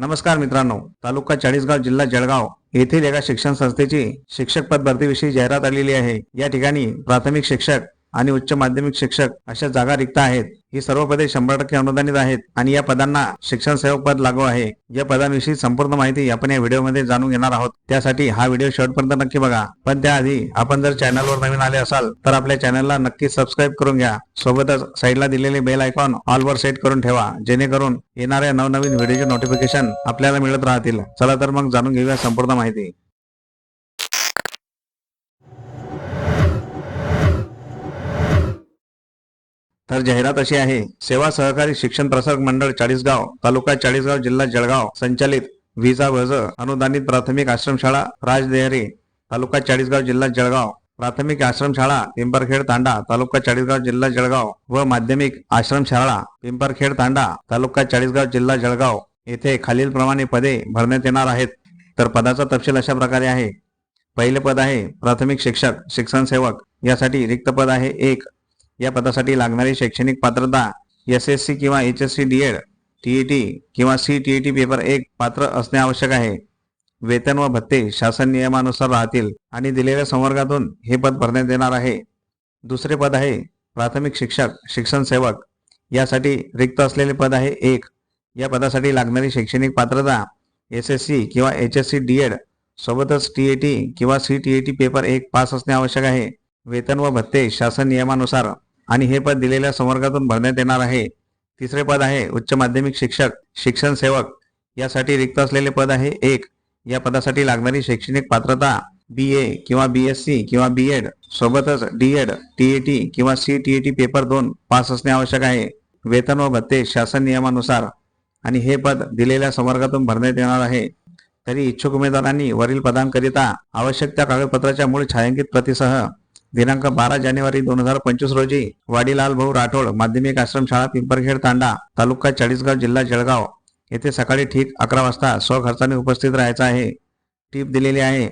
नमस्कार मित्रांनो तालुका चाळीसगाव जिल्हा जळगाव येथील एका शिक्षण संस्थेची शिक्षक पद भरतीविषयी जाहिरात आलेली आहे. या ठिकाणी प्राथमिक शिक्षक आणि उच्च माध्यमिक शिक्षक अशा जागा रिक्त आहेत. ही सर्व पदे शंभर टक्के अनुदानित आहेत आणि या पदांना शिक्षण सेवक पद लागू आहे. या पदांविषयी संपूर्ण माहिती आपण या व्हिडिओमध्ये जाणून घेणार आहोत. त्यासाठी हा व्हिडिओ शेवटपर्यंत नक्की बघा. पण त्याआधी आपण जर चॅनलवर नवीन आले असाल तर आपल्या चॅनलला नक्की सबस्क्राईब करून घ्या. सोबतच साईडला दिलेले बेल आयकॉन ऑलवर सेट करून ठेवा जेणेकरून येणाऱ्या नवनवीन व्हिडिओचे नोटिफिकेशन आपल्याला मिळत राहतील. चला तर मग जाणून घेऊया संपूर्ण माहिती. तर जाहिरात अशी आहे सेवा सहकारी शिक्षण प्रसारक मंडळ चाळीसगाव तालुका चाळीसगाव जिल्हा जळगाव संचालित व्हिजा वज अनुदानित प्राथमिक आश्रमशाळा राजदेहरी तालुका चाळीसगाव जिल्हा जळगाव प्राथमिक आश्रमशाळा पिंपरखेड तांडा तालुका चाळीसगाव जिल्हा जळगाव व माध्यमिक आश्रमशाळा पिंपरखेड तांडा तालुका चाळीसगाव जिल्हा जळगाव येथे खालीलप्रमाणे पदे भरण्यात येणार आहेत. तर पदाचा तपशील अशा प्रकारे आहे. पहिले पद आहे प्राथमिक शिक्षक शिक्षण सेवक. यासाठी रिक्त पद आहे एक. या पदासाठी लागणारी शैक्षणिक पात्रता एस एस सी किंवा H S C D Ed TET किंवा सी टीईटी पेपर एक पात्र असणे आवश्यक आहे. वेतन व भत्ते शासन नियमानुसार राहतील आणि दिलेल्या संवर्गातून हे पद भरण्यात येणार आहे. दुसरे पद आहे प्राथमिक शिक्षक शिक्षण सेवक. यासाठी रिक्त असलेले पद आहे एक. या पदासाठी लागणारी शैक्षणिक पात्रता एस एस सी किंवा H S C D Ed सोबतच टी ए टी किंवा C T A T paper एक पास असणे आवश्यक आहे. वेतन व भत्ते शासन नियमानुसार आणि हे पद दिलेल्या संवर्गातून भरण्यात येणार आहे. तिसरे पद आहे उच्च माध्यमिक शिक्षक शिक्षण सेवक. यासाठी रिक्त असलेले पद आहे एक. या पदासाठी लागणारी शैक्षणिक पात्रता बी ए किंवा बी एस सी किंवा बी एड सोबतच D Ed T A T किंवा C T A T paper दोन पास असणे आवश्यक आहे. वेतन व भत्ते शासन नियमानुसार. आणि हे पद दिलेल्या संवर्गातून भरण्यात येणार आहे. तरी इच्छुक उमेदवारांनी वरील पदांकरिता आवश्यक त्या कागदपत्राच्या मूळ छायांकित प्रतीसह दिनांक बारा जानेवारी दोन हजार पंचवीस रोजी वाडीलाल भाऊ राठोड माध्यमिक आश्रमशाळा पिंपरखेड तांडा तालुका चाळीसगाव जिल्हा जळगाव येथे सकाळी ठीक अकरा वाजता स्वखर्चाने उपस्थित राहायचं आहे. टीप दिलेली आहे.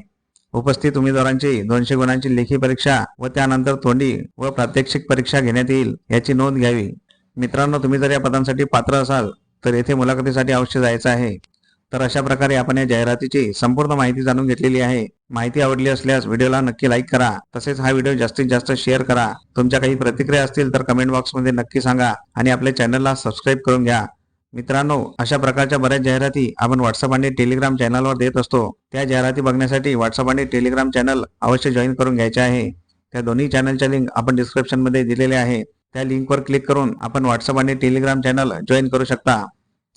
उपस्थित उमेदवारांची दोनशे गुणांची लेखी परीक्षा व त्यानंतर तोंडी व प्रात्यक्षिक परीक्षा घेण्यात येईल याची नोंद घ्यावी. मित्रांनो तुम्ही जर या पदांसाठी पात्र असाल तर येथे मुलाखतीसाठी अवश्य जायचं आहे. तर अशा प्रकारे आपण या जाहिरातीची संपूर्ण माहिती जाणून घेतलेली आहे. माहिती आवडली असल्यास व्हिडिओला नक्की लाईक करा. तसेच हा व्हिडिओ जास्तीत जास्त शेअर करा. तुमच्या काही प्रतिक्रिया असतील तर कमेंट बॉक्समध्ये नक्की सांगा आणि आपल्या चॅनलला सबस्क्राईब करून घ्या. मित्रांनो अशा प्रकारच्या बऱ्याच जाहिराती आपण व्हॉट्सअप आणि टेलिग्राम चॅनलवर देत असतो. त्या जाहिराती बघण्यासाठी व्हॉट्सअप आणि टेलिग्राम चॅनल अवश्य जॉईन करून घ्यायचे आहे. त्या दोन्ही चॅनलच्या लिंक आपण डिस्क्रिप्शनमध्ये दिलेल्या दिलेले आहे. त्या लिंकवर क्लिक करून आपण व्हॉट्सअप आणि टेलिग्राम चॅनल जॉईन करू शकता.